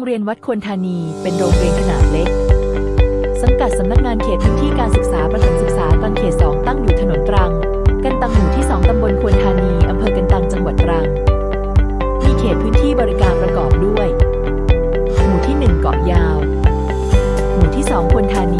รงเรียนวัดควรธานี เป็นโรงเรียนขนาดเล็ก สังกัดสำนักงานเขตพื้นที่การศึกษาประถมศึกษาตอนเขต 2 ตั้งอยู่ถนนตรัง กันตังหมู่ที่ 2 ตำบลควรธานี อำเภอกันตังจังหวัดตรัง มีเขตพื้นที่บริการประกอบด้วย หมู่ที่ 1 เกาะยาว หมู่ที่ 2 ควรธานี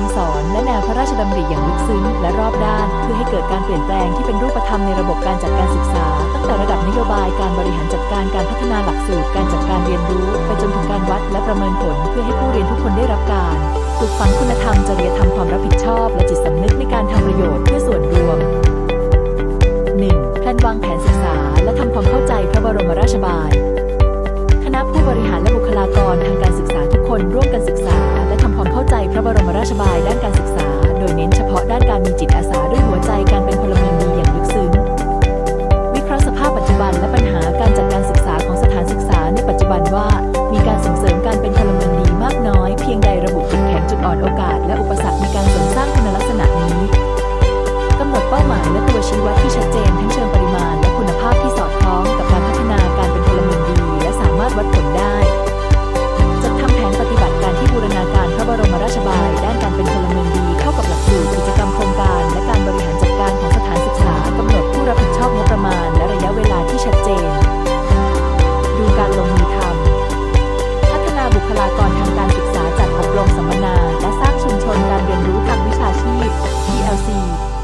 คำสอนและแนวพระราชดำริอย่างลึกซึ้งและรอบด้าน เพื่อให้เกิดการเปลี่ยนแปลงที่เป็นรูปธรรมในระบบการจัดการศึกษา ตั้งแต่ระดับนโยบายการบริหารจัดการการพัฒนาหลักสูตรการจัดการเรียนรู้ไปจนถึงการวัดและประเมินผล เพื่อให้ผู้เรียนทุกคนได้รับการปลูกฝังคุณธรรมจริยธรรมความรับผิดชอบ และจิตสำนึกในการทำประโยชน์เพื่อส่วนรวม 1. แผนวางแผนศึกษา และทำความเข้าใจพระบรมราชบาย ราชบายด้านการศึกษา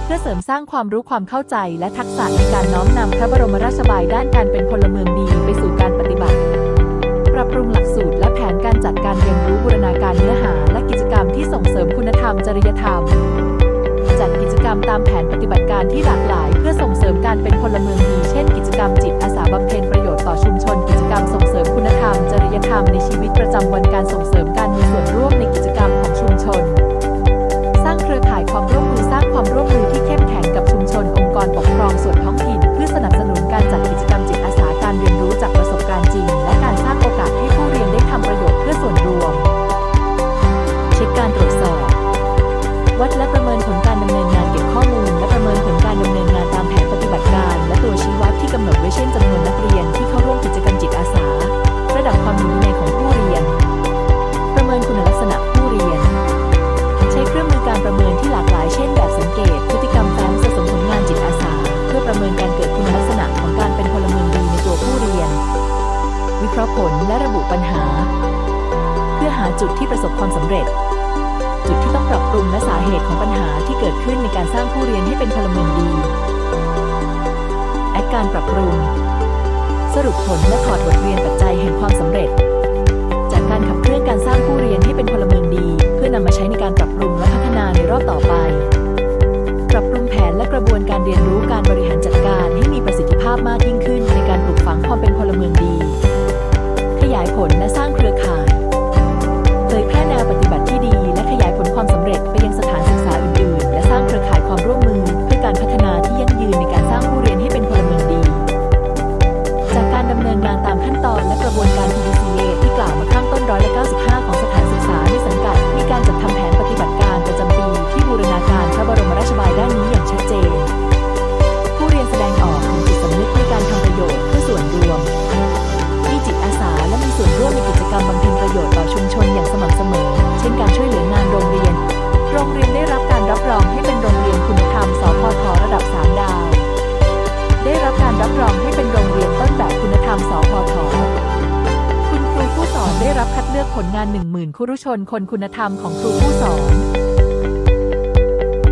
เพื่อเสริมสร้างความรู้ความเข้าใจและทักษะในการน้อมนำพระบรมราชบายด้านการเป็นพลเมืองดีไปสู่การปฏิบัติ ปรับปรุงหลักสูตรและแผนการจัดการเรียนรู้บูรณาการเนื้อหา และกิจกรรมที่ส่งเสริมคุณธรรมจริยธรรม จัดกิจกรรมตามแผนปฏิบัติการที่หลากหลาย เพื่อส่งเสริมการเป็นพลเมืองดีเช่น กิจกรรมจิตอาสาบำเพ็ญประโยชน์ต่อชุมชน กิจกรรมส่งเสริมคุณธรรม จริยธรรมในชีวิตประจำวันการส่งเสริมการมีส่วนร่วมใน เคราะห์ผลและระบุปัญหา เพื่อหาจุดที่ประสบความสำเร็จ จุดที่ต้องปรับปรุงและสาเหตุของปัญหาที่เกิดขึ้นในการสร้างผู้เรียนให้เป็นพลเมืองดีแอคการปรับปรุง สรุปผลและถอดบทเรียนปัจจัยแห่งความสำเร็จ จากการขับเคลื่อนการสร้างผู้เรียนให้เป็นพลเมืองดี เพื่อนำมาใช้ในการปรับปรุงและพัฒนาในรอบต่อไป ปรับปรุงแผนและกระบวนการเรียนรู้การบริหารจัดการให้มีประสิทธิภาพมาก รงเรียนได้รับการรับรองให้เป็นโรงเรียนคุณธรรม สพทระดับ 3 ดาว ได้รับการรับรองให้เป็นโรงเรียนต้นแบบคุณธรรม สพทคุณครูผู้สอนได้รับคัดเลือกผลงาน 10,000ครุชนคนคุณธรรมของครูผู้สอน